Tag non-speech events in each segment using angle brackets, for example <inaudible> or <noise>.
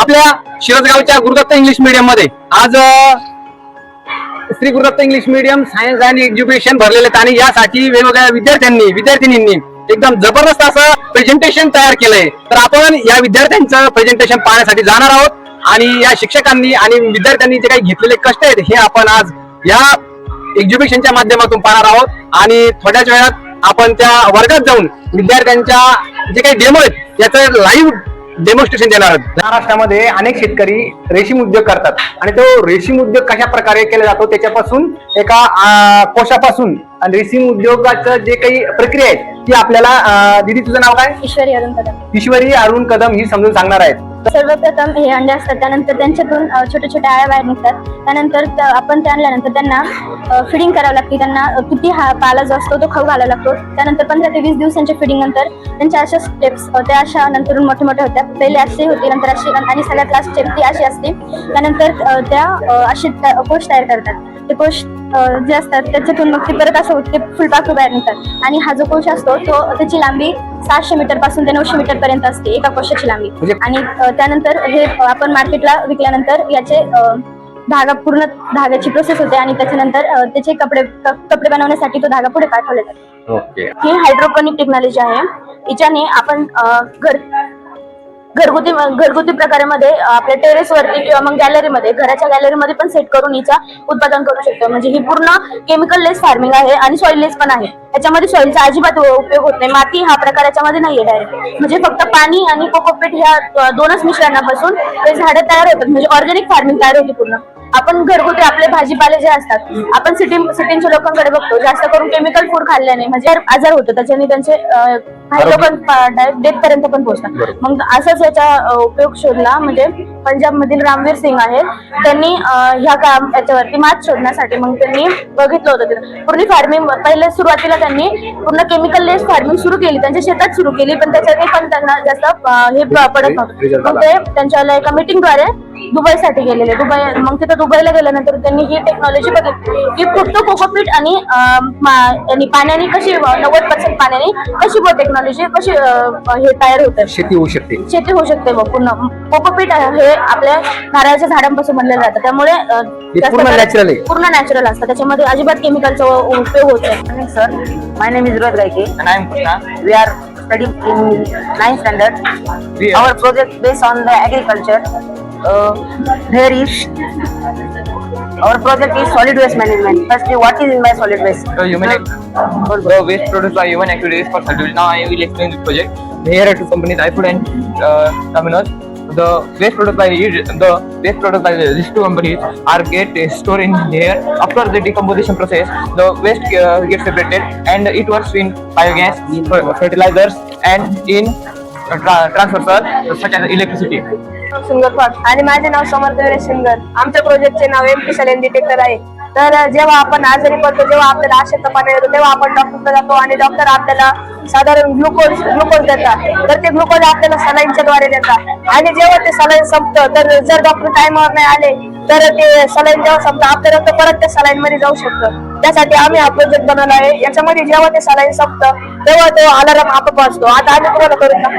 आपल्या शिरसगावच्या गुरुदत्त इंग्लिश मीडियममध्ये. आज Shri Gurudatta English medium science आणि एज्युकेशन भरलेले आहेत आणि यासाठी वेगवेगळ्या विद्यार्थ्यांनी विद्यार्थिनींनी एकदम जबरदस्त असं प्रेझेंटेशन तयार केलंय. तर आपण या विद्यार्थ्यांचं प्रेझेंटेशन पाहण्यासाठी जाणार आहोत आणि या शिक्षकांनी आणि विद्यार्थ्यांनी जे काही घेतलेले कष्ट आहेत हे आपण आज या एक्झिबिशनच्या माध्यमातून पाहणार आहोत. आणि थोड्याच वेळात आपण त्या वर्गात जाऊन विद्यार्थ्यांच्या जे काही डेमो आहेत याचं लाईव्ह डेमॉन्स्ट्रेशन देणार. आहोत महाराष्ट्रामध्ये अनेक शेतकरी रेशीम उद्योग करतात. आणि तो रेशीम उद्योग कशा प्रकारे केला जातो त्याच्यापासून एका कोशापासून. आणि रेशीम उद्योगाचं जे काही प्रक्रिया आहे ती आपल्याला दीदी तुझं नाव काय? ईश्वरी अरुण कदम. ईश्वरी अरुण कदम ही समजून सांगणार आहेत. सर्वप्रथम हे अंडे असतात त्यानंतर त्यांच्यातून छोट्या छोट्या आळ्या बाहेर निघतात. त्यानंतर त- आपण ते आणल्यानंतर त्यांना फिडिंग करावं लागते. त्यांना किती हा पाला जो असतो तो खाऊ घालावा लागतो. त्यानंतर पंधरा ते वीस दिवसांच्या फिडिंग नंतर त्यांच्या अशा स्टेप्स त्या अशा नंतर मोठे मोठे होत्या पहिले अशी होती नंतर अशी आणि सगळ्यात लास्ट स्टेप ती अशी असते. त्यानंतर त्या अशी कोश तयार करतात. ते कोश जे असतात त्याच्यातून मग ते परत असं होते फुलपाखरू बाहेर निघतात. आणि हा जो कोश असतो तो त्याची लांबी सहाशे मीटरपासून ते नऊशे मीटर पर्यंत असते एका कोशाची लांबी. म्हणजे- आणि अ, त्यानंतर हे आपण मार्केटला विकल्यानंतर याचे अ, धागा पूर्ण धाग्याची प्रोसेस होते आणि त्याच्यानंतर अ, त्याचे कपडे क- कपडे बनवण्यासाठी तो धागा पुढे पाठवले जातो ओके. ही हायड्रोपोनिक टेक्नॉलॉजी आहे. हिच्याने आपण अ, घर घरगुती घरगुती प्रकारामध्ये आपल्या टेरेस वरती किंवा मग गॅलरीमध्ये घराच्या गॅलरीमध्ये पण सेट करून हिचा उत्पादन करू शकतो. म्हणजे ही पूर्ण केमिकल लेस फार्मिंग आहे आणि सॉइल लेस पण आहे. याच्यामध्ये सॉइलचा अजिबात उपयोग होत नाही. माती हा प्रकार याच्यामध्ये नाहीये डायरेक्ट म्हणजे फक्त पाणी आणि कोकोपीट ह्या दोनच मिश्रणापासून ते झाडं तयार होतात. म्हणजे ऑर्गॅनिक फार्मिंग तयार होती पूर्ण. आपण घरगुती आपले भाजीपाले जे असतात आपण सिटी सिटीच्या लोकांकडे बघतो जास्त करून केमिकल फूड खाल्ल्याने म्हणजे आजार होतो त्याच्याने त्यांचे काही लोक डेथ पर्यंत पण पोहोचतात. मग असंच याचा उपयोग शोधला म्हणजे पंजाब मधील रामवीर सिंग आहेत त्यांनी ह्या काम याच्यावरती मात शोधण्यासाठी मग त्यांनी बघितलं होतं पूर्ण फार्मिंग पहिले सुरुवातीला त्यांनी पूर्ण केमिकल लेस फार्मिंग सुरू केली त्यांच्या शेतात सुरू केली पण त्याच्याने पण त्यांना जास्त हे पडत नव्हतं. मग ते त्यांच्या एका मीटिंगद्वारे दुबईसाठी गेलेले. दुबई मग तिथं दुबईला गेल्यानंतर त्यांनी ही टेक्नॉलॉजी बघितली. की फक्त कोकोपीट आणि पाण्याने कशी नव्वद पर्सेंट पाण्याने कशी टेक्नॉलॉजी कशी हे तयार होत? शेती होऊ शकते. शेती होऊ शकते व पूर्ण. कोकोपीट हे आपल्या नारळाच्या झाडांपासून बनलेलं जातं त्यामुळे पूर्ण नॅचरल पूर्ण नॅचरल असतं. त्याच्यामध्ये अजिबात केमिकलचा उपयोग होत नाही. Sir my name is Roj Gayke I am Krishna we are study in nine standard our project based on the agriculture there is our project is solid waste management. Firstly, what is in my solid waste? So human act- the waste produced by human activities for service. Now I will explain this project. Here are two companies, iFood and uh, Domino's. The waste produced by each- the waste produced by these two companies are get uh, stored in here. After the decomposition process, the waste uh, gets separated and it works in biogas, fer- fertilizers, and in transfer sir transfer Sundar पाट आणि माझे नाव समर्थ वीरेश सुंदर आमच्या प्रोजेक्टचे नाव M P सलेन detector आहे. तर जेव्हा आपण आजारी पडतो जेव्हा आपल्याला अशक्त पाणी येतो तेव्हा आपण डॉक्टरकडे जातो आणि डॉक्टर आपल्याला साधारण ग्लुकोज ग्लुकोज देतात. तर ते ग्लुकोज आपल्याला सलाईनच्या द्वारे देतात. आणि जेव्हा ते सलाईन संपतं तर जर डॉक्टर टाइमवर नाही आले तर ते सलाईन जेव्हा संपतं आपलं रक्त परत त्या सलाईन मध्ये जाऊ शकतं. त्यासाठी आम्ही आपलं जग बनवलं आहे. याच्यामध्ये जेव्हा ते सलाईन संपतं तेव्हा तो अलाराम आपण असतो. आता आम्ही कुणाला करू का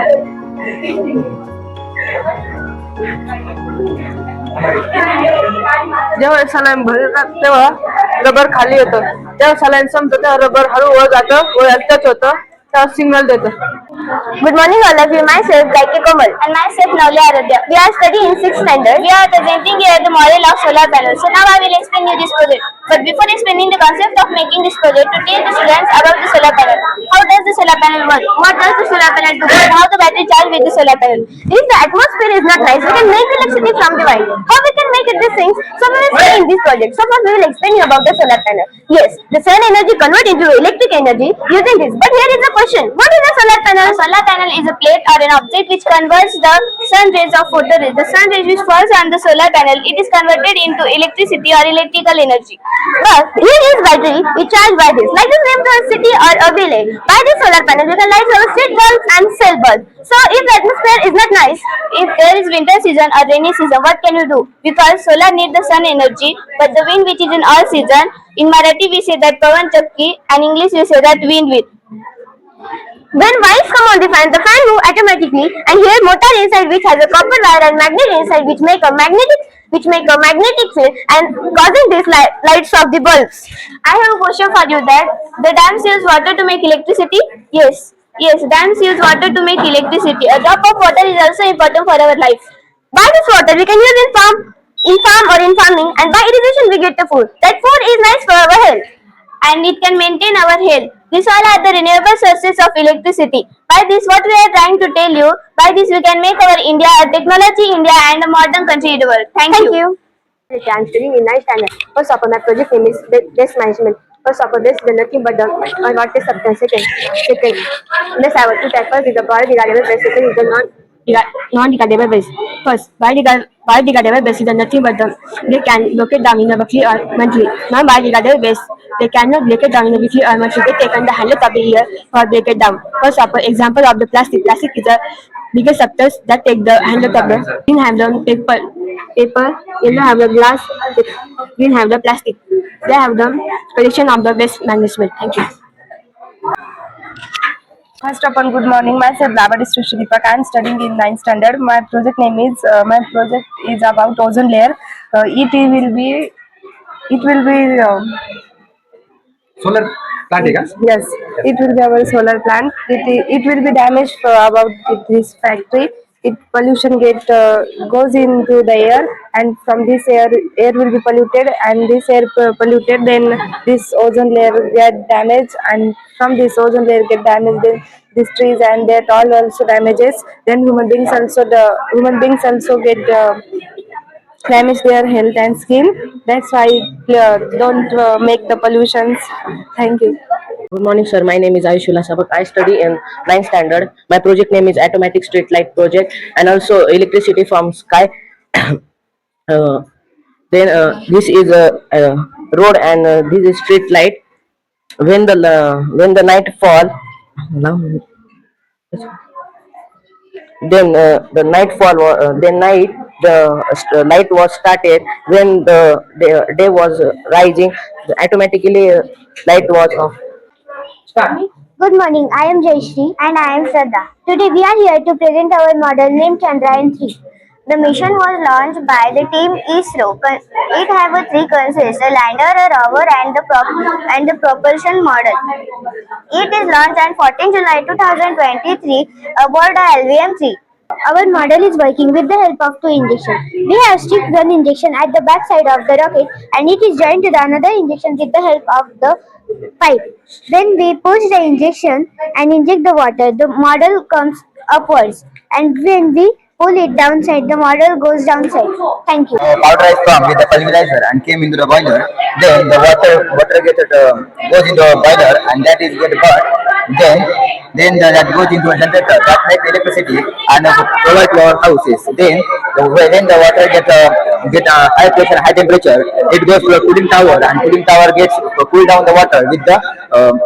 जेव्हा सलाईन भरतात तेव्हा रबर खाली येतो. तेव्हा सलाईन संपतो तेव्हा रबर हळू वर जातं वर एकटाच तेव्हा सिग्नल देतो. Good morning all of you myself Blake Komal and myself Navale Arogya we are study in six standard we are presenting your the model of solar panel so now I will explain you this project But before explaining the concept of making this project, to teach the students about the solar panel. How does the solar panel work? What does the solar panel do? And how the battery charge with the solar panel? If the atmosphere is not nice, we can make electricity from the wind. How we can make it these things? So we will study in this project. So first we will explain about the solar panel. Yes, the sun energy convert into electric energy using this. But here is the question. What is a solar panel? A solar panel is a plate or an object which converts the sun rays of photo rays. The sun rays which falls on the solar panel, it is converted into electricity or electrical energy. But here is battery which charged by this. Like this city or a village. By this solar panel, we can light our street bulbs and cell bulbs. So if the atmosphere is not nice, if there is winter season or rainy season, what can you do? Because solar need the sun energy, but the wind which is in all season, in Marathi we say that Pavan Chakki and English we say that wind wind. When wires come on the fan, the fan move automatically and here motor inside which has a copper wire and magnet inside which make a magnetic which make a magnetic field and causing these li- lights of the bulbs. I have a question for you that the dams use water to make electricity? Yes. Yes, dams use water to make electricity. A drop of water is also important for our life. By this water we can use in farm, in farm or in farming and by irrigation we get the food. That food is nice for our health and it can maintain our health. These all are the renewable sources of electricity. By this, what we are trying to tell you, by this we can make our India a technology India and a modern country in the world. Thank, you. I am studying in ninth standard. First of all, my project name is Base Management. First of all, this is nothing but the uh, what is substance. Second, second, this I want to is the biodegradable base. Second is the non non-degradable base. First, biodegradable base is nothing but the they can it down in a weekly or monthly. Non-biodegradable base they cannot break it down in a weekly or monthly. They take on the handle of the year for break it down. First of all, example of the plastic. Plastic is the biggest substance that take the handle of the green the paper paper, yellow the glass, green the plastic. They have the collection of the waste management. Thank you. First of all, good morning. Myself, Lavadis Shripak. I am studying in 9th standard. My project name is, uh, my project is about ozone layer. Uh, it will be, it will be, um, solar plant yes, it will be our solar plant. It, it will be damaged for about this factory. It pollution get uh, goes into the air and from this air air will be polluted and this air polluted then this ozone layer get damaged and from this ozone layer get damaged then these trees and that all also damages. Then human beings also the human beings also get uh, damage their health and skin. That's why uh, don't uh, make the pollutions. Thank you Good morning, sir. My name is Ayushula Sabak. I study in 9th standard. My project name is Automatic Street Light Project and also electricity from sky. <coughs> uh, then uh, this is a, a road and uh, this is street light. When the uh, when the night fall, then uh, the nightfall wa- uh, then night the uh, light was started when the day, day was uh, rising automatically uh, light was off Good morning. I am Jayashree and I am Shraddha. Today we are here to present our model named Chandrayaan 3. The mission was launched by the team ISRO. It have a three consists, a lander, a rover and the and the propulsion model. It is launched on 14 July 2023 aboard a LVM-3. Our model is working with the help of two injections. We have stick one injection at the back side of the rocket and it is joined to the another injection with the help of the pipe. Then we push the injection and inject the water. The model comes upwards and when we pull it downside, the model goes downside. Thank you. uh, powderized from with the pulverizer and came into the boiler. Then the water water gets uh, goes into a boiler and that is get burnt. Then then the, that goes into a generator that makes electricity and uh, provide to our houses. Then the, when the water get uh, get uh, high pressure high temperature, it goes to a cooling tower and cooling tower gets uh, cool down the water with the um,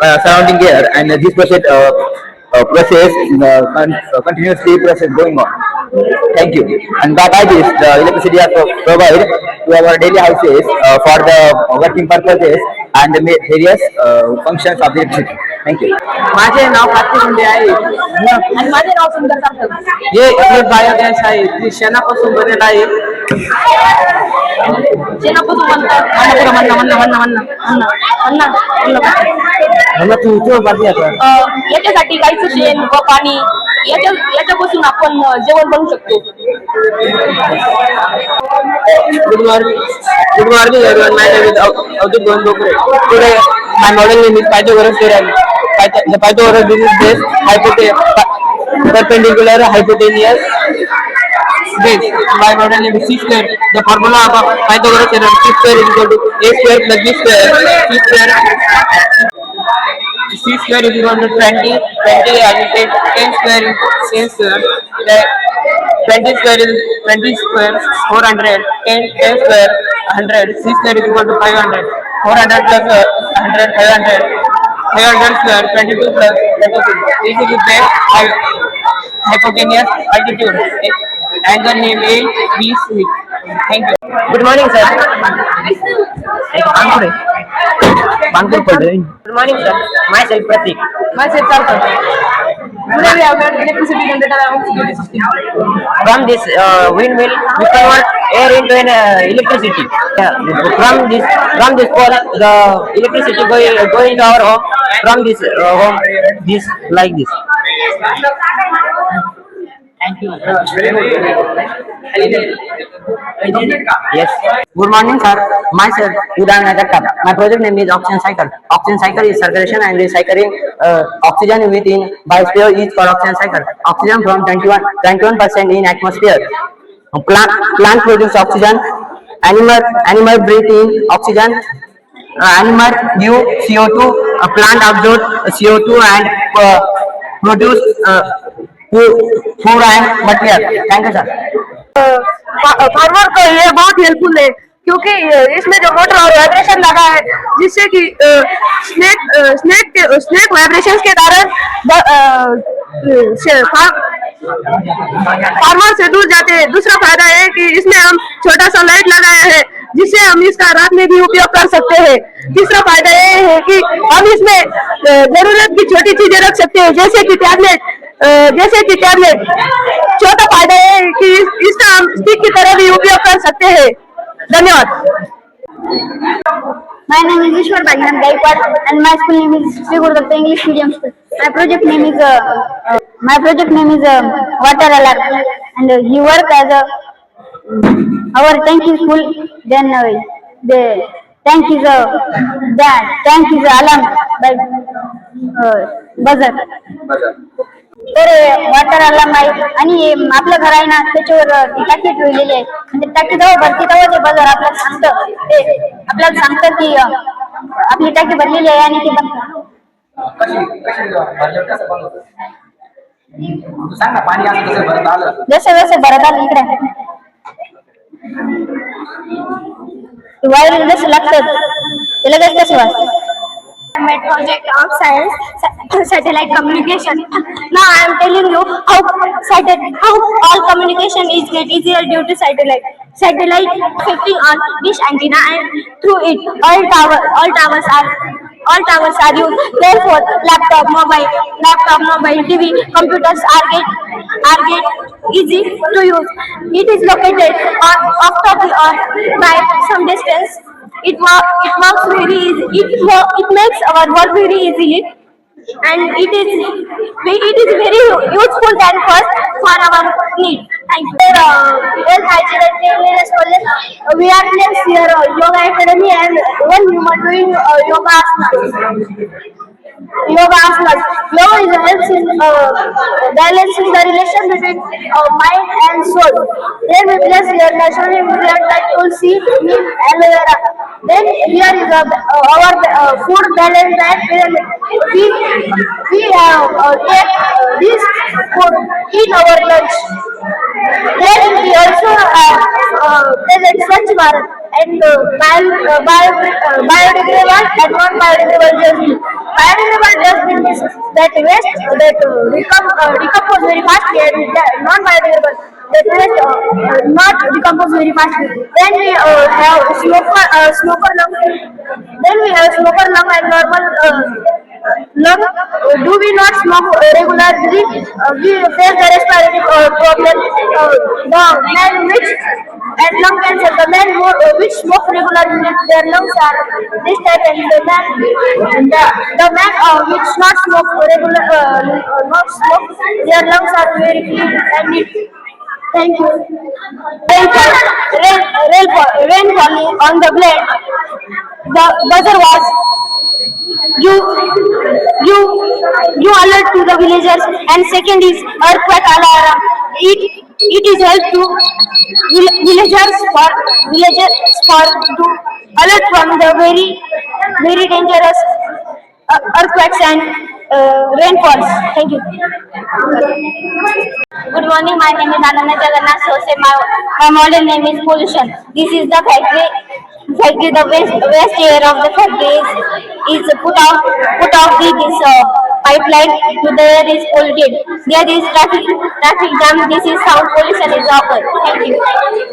uh, surrounding air and this process uh, uh, process uh, con- uh, continuously process going on. Thank you. And by, by this, the electricity are pro- provided to our daily houses uh, for the working purposes and the ma- various uh, functions of the electricity. Thank you. माझे नाव कार्तिक मुंडे आहे आणि माझे नाव सुंदर सार्थक हे हे biogas आहे ते शेणापासून बनलेलं आहे शेणापासून बनतात म्हणा म्हणा म्हणा म्हणा म्हणा म्हणा म्हणा तू तो बाकी याच्यासाठी गाईचं शेण व पाणी याच्यापासून आपण जेवण बनवू शकतो. Good morning good morning everyone my name is Avdhut Govind Dokre today my model हायपोटे hypotenuse base. My model name is C square. The formula of Pythagoras theorem C square is equal to A square plus B square. C square C square is equal to 20, 20 and 10, 10 square is 10 square. The 20 square is 20 square, 400, 10, 10 square, 100, C square is equal to 500, 400 plus uh, 100, 500, 500 square, 22 plus 26. This is the hypotenuse altitude. Angle name A, B, C. Good morning, sir. Kanpur. Kanpur पढ़ Good morning, sir. Myself Pratik. Myself Sarkar. Today we have learned electricity generator and security system. From this uh, windmill, we convert air into an uh, electricity. Yeah. From this, from this pole, the electricity going going to our home. From this uh, home, this like this. Thank you. Yes. Good morning, sir. Myself, Udana Jakkap. My project name is Oxygen Cycle. Oxygen Cycle is circulation and recycling uh, oxygen within biosphere is for oxygen cycle. Oxygen from 21 percent in atmosphere. Uh, Plant plant produce oxygen. Animal animal breathe in oxygen. Uh, animal give CO2. A plant absorb CO2 and uh, produce uh, food and material thank you sir farmer को ये बहुत helpful है। क्योंकि इसमें जो motor और vibration लगा है, जिससे कि स्नेक स्नेक के स्नेक वाइब्रेशंस के कारण फार्मर से दूर जाते हैं। दूसरा फ़ायदा है कि इसमें हम छोटा सा लाइट लगाया है, जिससे हम इसका रात में भी उपयोग कर सकते हैं। तीसरा फ़ायदा ये है कि हम इसमें ज़रूरत की छोटी चीज़ें रख सकते हैं, जैसे कि टैबलेट जैसे कि टैबलेट चौथा फ़ायदा है कि इसका हम स्टिक की तरह भी उपयोग कर सकते हैं। धन्यवाद My name is Ishwar Bhajan Gaikwad and my school name is Sri Guru Datta English Medium School. My project name is uh, uh, my project name is uh, water alarm and uh, he work as a our tank is full then uh, the tank is uh, that tank is alarm by uh, buzzer. तर वाटराला माहीत आणि आपलं घर आहे ना त्याच्यावर टाकी ठेवलेली आहे. म्हणजे टाकी जवळ भरती जाऊ ते बजार आपल्याला सांगतं. ते आपल्याला सांगतं की आपली टाकी भरलेली आहे आणि ती जसं जसं भरत आलं इकडे. वायर जसं लागतं ते लगेच कसं वाटतं of science satellite communication. Now i am telling you how satellite how all communication is get easier due to satellite. Satellite affecting on dish antenna and through it all tower all towers are all towers are used. Therefore laptop mobile laptop mobile tv computers are get are get easy to use. It is located on off top or by some distance. It it works very easy. It it makes our work very easily and it is it is very useful than first for our need. Thank you. Uh, well and cleanliness college we are placed here uh, yoga academy and one human doing uh, yoga asanas yoga asanas. Yoga is helps in uh, balancing the relation between uh, mind and soul. Then we place here natural ingredients like tulsi, neem, aloe vera. Then here is uh, uh, our uh, food balance diet. We we uh, uh, take this food in our lunch. Then we also uh, uh, present Swachh Bharat and uh, bio, uh, bio, uh, biodegradable and non-biodegradable dustbin. Biodegradable dustbin is that waste that uh, decom- uh, decompose very fast and non-biodegradable that waste uh, uh, not decompose very fast. Then we uh, have smoker uh, smoker lung. Then we have smoker lung and normal uh, lung. Uh, do we not smoke uh, regularly? Uh, we face the respiratory uh, problem. Uh, the man which and lung cancer, the man who, uh, which smoke regularly, their lungs are this type, and the man, the, the man uh, which not smoke regular, uh, not smoke, their lungs are very clean and neat. Thank you. Rainfall, rain, rainfall, rain falling on the blade. The buzzer was you you you alert to the villagers. And second is earthquake alarm. It it is help to villagers for villagers for to alert from the very very dangerous uh, earthquakes and rainfalls thank you. Good morning. My name is ananda jagannath sose my, my model name is pollution. This is the factory factory the waste waste air of the factory is, is put out put out the this uh, pipeline. To the air is polluted. There is traffic traffic jam. This is how pollution is occurred. Thank you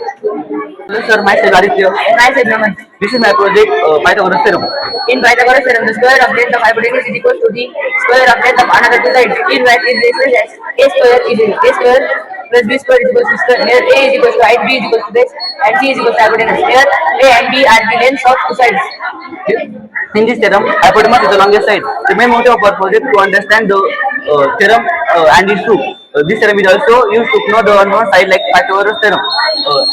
Hello sir, myself Aditya. Myself Naman. This is my project uh, Pythagoras theorem. In Pythagoras theorem, the square of length of hypotenuse is equal to the square of length of another two sides. In right is expressed as a square is a square plus b square is equal to square. Here a is equal to height, b is equal to base, and c is equal to hypotenuse. Here a and b are the lengths of two sides. In this theorem, hypotenuse is the longest side. The main motive of our project to understand the uh, theorem uh, and its proof. Uh, this theorem is also used to know the unknown side like Pythagoras theorem. Uh,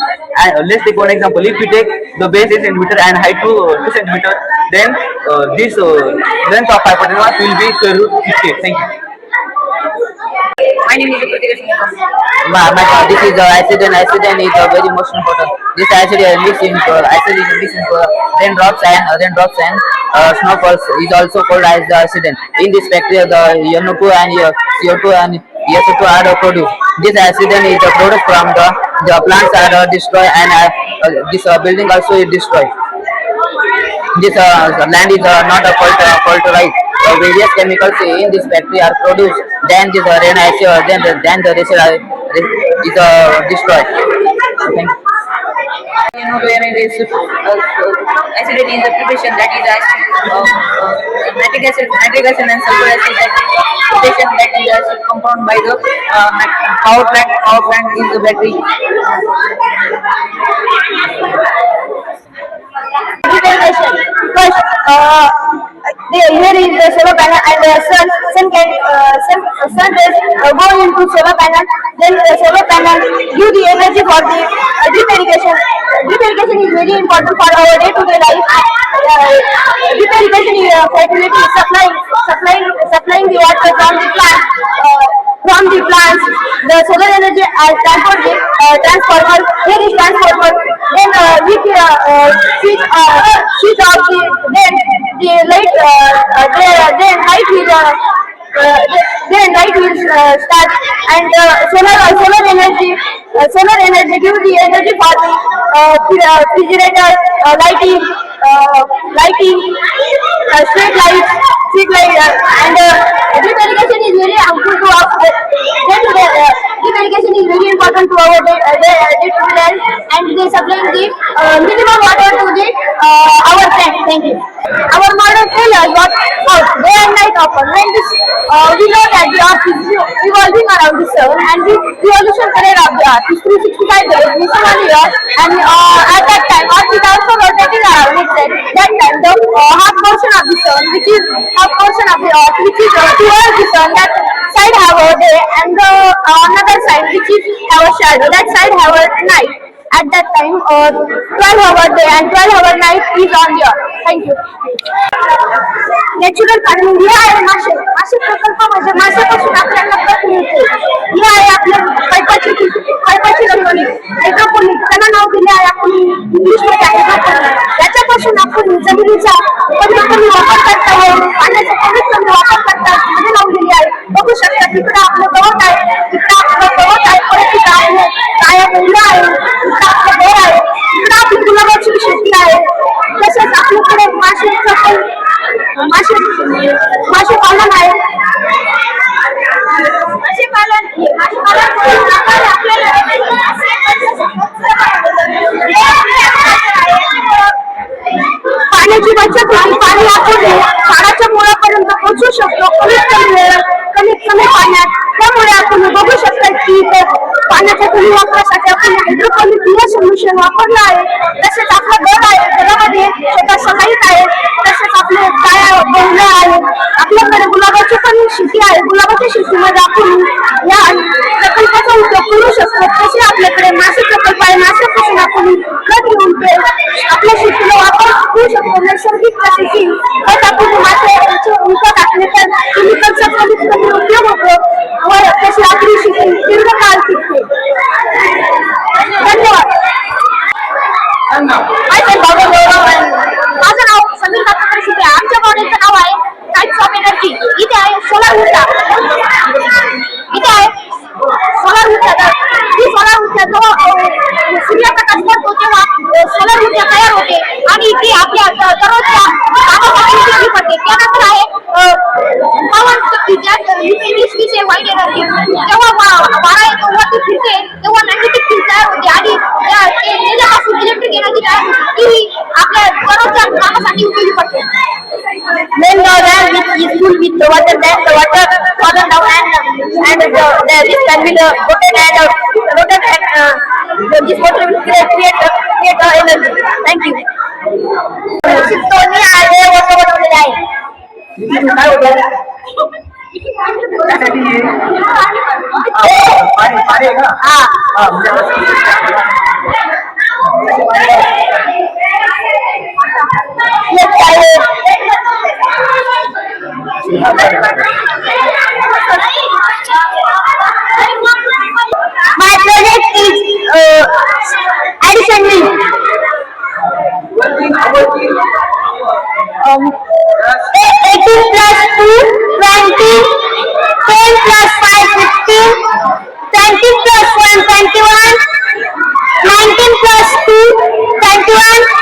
and uh, let's take one example. If we take the base 8 centimeter and height to uh, 2 centimeter, then uh, this uh, length of hypotenuse will be square root 58. Thank you. My name is. Ma- ma- this is uh, acid and acid and is uh, very most important. This acid is in uh, acid is in uh, raindrops and uh, raindrops and uh, snowfalls is also called as the accident. In this factory, the NO2 and uh, CO2 and SO2 are uh, produced. This accident is a product from the the plants are uh, destroyed and uh, uh, this uh, building also is destroyed. This uh, land is uh, not a fault, uh, faulterized. Uh, various chemicals in this factory are produced. Then this uh, rain acid, uh, then the, then the rest uh, is uh, destroyed. Thank you. You know, where it is uh, acidity is the preparation that is acid, uh, uh, nitric acid, nitric acid and sulfur acid that is preparation that is acid compound by the uh, power plant. Power plant is the battery. Utilization. First, uh, the, here is the solar panel and the sun, sun can, uh, sun, sun rays uh, go into solar panel. Then the solar panel give the energy for the uh, drip irrigation. Drip irrigation is very important for our day-to-day life. Uh, drip irrigation is uh, facility supplying, supplying, supplying the water from the plant. Uh, from the plants, the solar energy are transport the uh, transformer. Here is transformer. Then uh, we uh, uh, switch uh, switch off the then the light uh, uh, then, then light will uh, uh, then light will uh, start and uh, solar uh, solar energy uh, solar energy give the energy for the uh, uh, refrigerator uh, lighting uh, lighting uh, street lights light uh, and uh, irrigation is very harmful to our uh, uh, drip irrigation is very important to our uh, day, uh, to day life. And they supplying the uh, minimum water to the uh, our plant thank you. Our tell us what what day and night uh, we know that the earth is revolving around the sun and the revolution period of the earth is 365 days mission on the and uh, at that time earth is also rotating around itself that time the uh, half portion of the sun which is half portion of the earth which is towards the sun that side have a day and the uh, another side which is a shadow. That side have a night at that time uh, 12 hour day and 12 hour night is on here. thank you. Natural farming म्हणजे हे आहे मासे. मासे प्रकल्प म्हणजे माशापासून आपल्याला प्रत मिळते. हे आहे आपल्या पैपाची पाईपाची रंगवणी हायड्रोपोनिक त्यांना नाव दिले आहे आपण इंग्लिशमध्ये आहे याच्यापासून आपण जमिनीचा परिवर्तन वापर करता येईल. पाण्याचा परिवर्तन वापर करता येईल. नाव लावून दिली आहे. बघू शकता तिकडे आपलं गवत आहे. तिकडे आपलं गवत आहे परत तिकडं आपलं काळ्या मुलं आहे तिकडं आपलं घर आहे तिकडं आपली गुलाबाची शेती आहे तसंच आपल्याकडे माशाचं पण मासे मासे पालन आहे. मासे पालन मासे पालन पाण्याची बचत होती पाणी आपण झाडाच्या मुळापर्यंत पोहोचू शकतो. कमीत कमी वेळ कमीत कमी पाण्यात. त्यामुळे आपण बघू शकता की पाण्याच्या कमी वापरासाठी आपण हायड्रोपॉनिक सोल्युशन वापरलं आहे. तसेच आपला गड आहे घरामध्ये छोटासा लाइट आहे तसेच आपले गाया बैल आहे आपल्याकडे गुलाबाची पण शेती आहे. गुलाबाच्या शेतीमध्ये आपण या प्रकल्पाचा उपयोग करू शकतो. तसे आपल्याकडे मासे प्रकल्प आहे. माशापासून आपण खत घेऊन ते आपल्या शेतीला वापर करू शकतो. नैसर्गिक शेती खत can be the rotate and uh, and uh, this water will create create, uh, create energy. Thank you. हा my project is uh, Addison Um, 18 plus 2, 20, 10 plus 5, 15, 20 plus 1, 21, 19 plus 2, 21,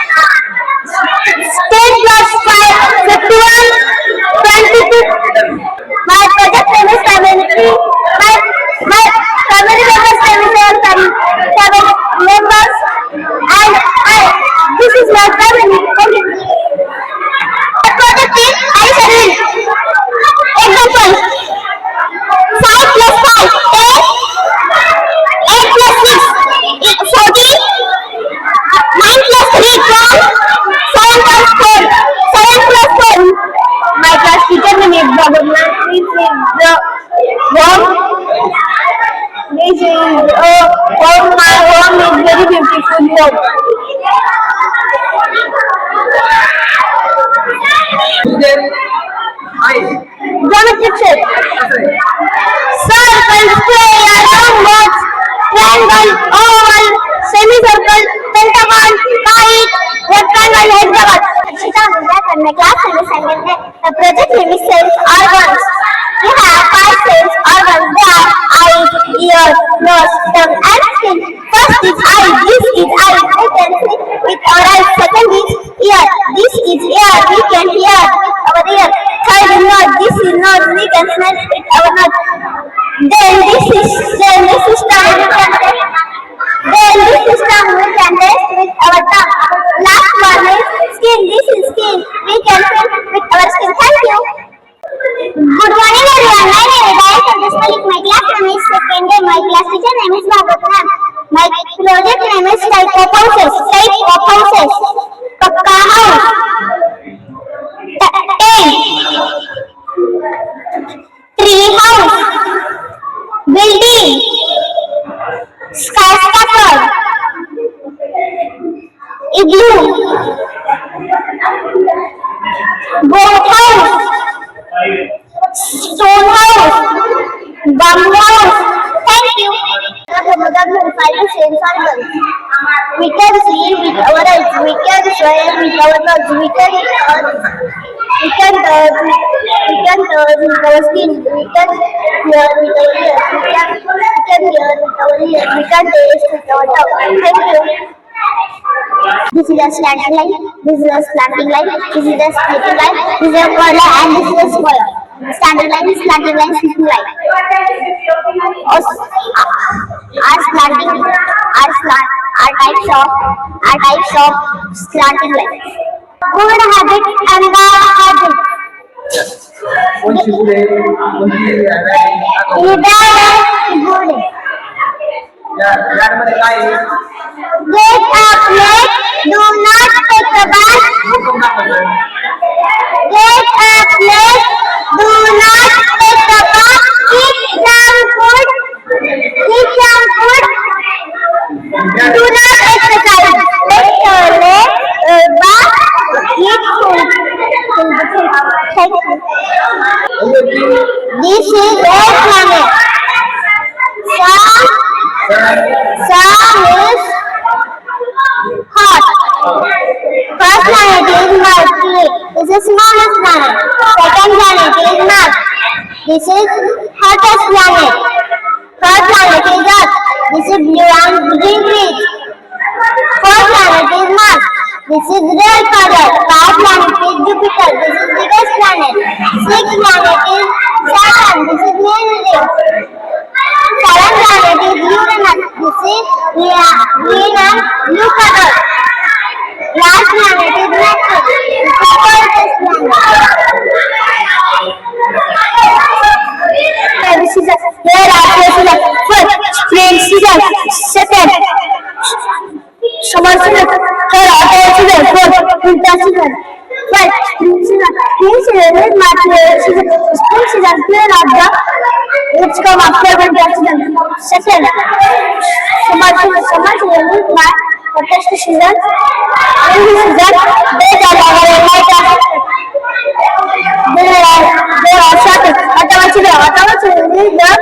square, rhombus, triangle, oval, semicircle, pentagon, kite, rectangle, hexagon. Akshita Mundra from my class understanding that the project is cells organs. We have five cells organs. They are eyes, ears, nose, tongue, and skin. First is eye. This is eye. We can see with our. Second is ear. This is ear. We can hear our ear. Third is nose. This is nose. We can smell This is a slanting line, this is a slanting line, this is a splitting line, this is a curl and this is a square. Standing line, slanting line, splitting line. Or, are slanting, are slant, are types of, are types of slanting line. Good habit and bad habit. कोणची पुढे कोणची He bad and good. Get up late, do not take a bath. Get up late. Do not take a bath. Eat junk food. Eat junk food. Do not exercise. Take a late uh, bath. Eat food. Thank you. This is red planet. Sun. Sun is hot. First planet is Mercury. This is smallest planet. Second planet is Mars. This is hottest planet. Third planet is Earth. This is blue and green trees. Fourth planet is Mars. This is red color. Five planet is Jupiter. This is biggest planet. Sixth planet Sparta. Let's go on further president. Second, Samarcı ve Samarcı ve Lütfen ateş dışından Lütfen bedava yollarda They are shouted. Atamaçı ve Atamaçı ve Lütfen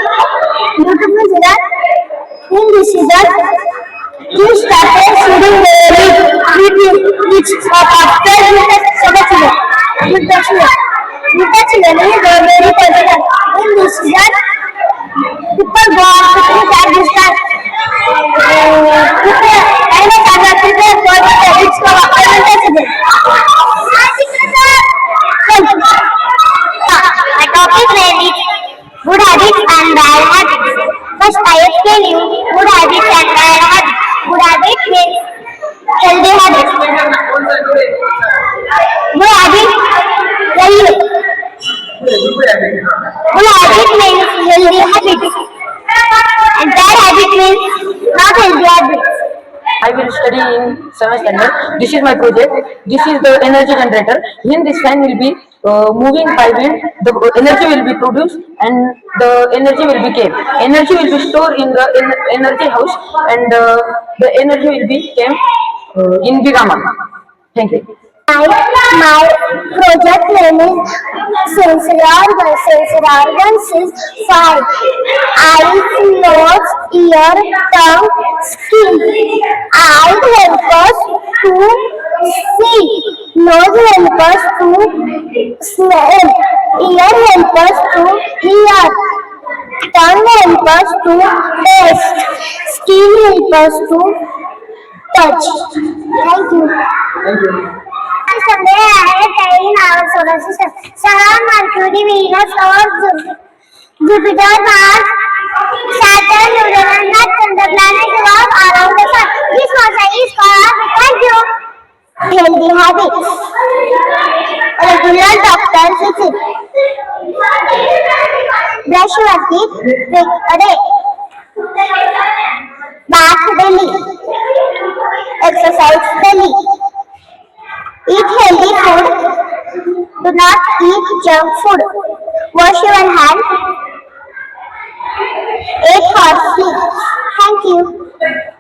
Lütfen Zidan Hindi Sizan Düş tatlı sürün ve Lütfen Lütfen Lütfen Lütfen Lütfen Lütfen Lütfen విపక్షులను గోబేరి పొదలు in season super box చార్జిస్తారు అయినా కాకపోతే court చదివించుకోవాలి My topic name is Good Habits and Bad Habits. First, I explain you Good Habits and Bad Habits. Good Habits means Good habit means healthy habits. And bad habit means not healthy habits. I will study in seventh standard. This is my project. This is the energy generator. In this fan will be uh, moving by wind. The energy will be produced and the energy will be kept. Energy will be stored in the en- energy house and uh, the energy will be kept uh, in big amount. Thank you. My, project name is sensory organs. Sensory organs is five. Eyes, nose, ear, tongue, skin. Help us to see. Nose help us to smell. Ear help us to hear. Tongue help us to taste. Skin help us to touch. Thank you. Someday I संदेह आहे काही नाव सोडायची सहा Mercury Venus और Jupiter Mars Saturn neutron and the planets revolve around the sun. This masa is called because you healthy habits. Regular doctor visit. Brush your teeth with a day. Bath daily. Exercise daily. Eat healthy food. Do not eat junk food. Wash your hands. Eat hot sleep. Thank you.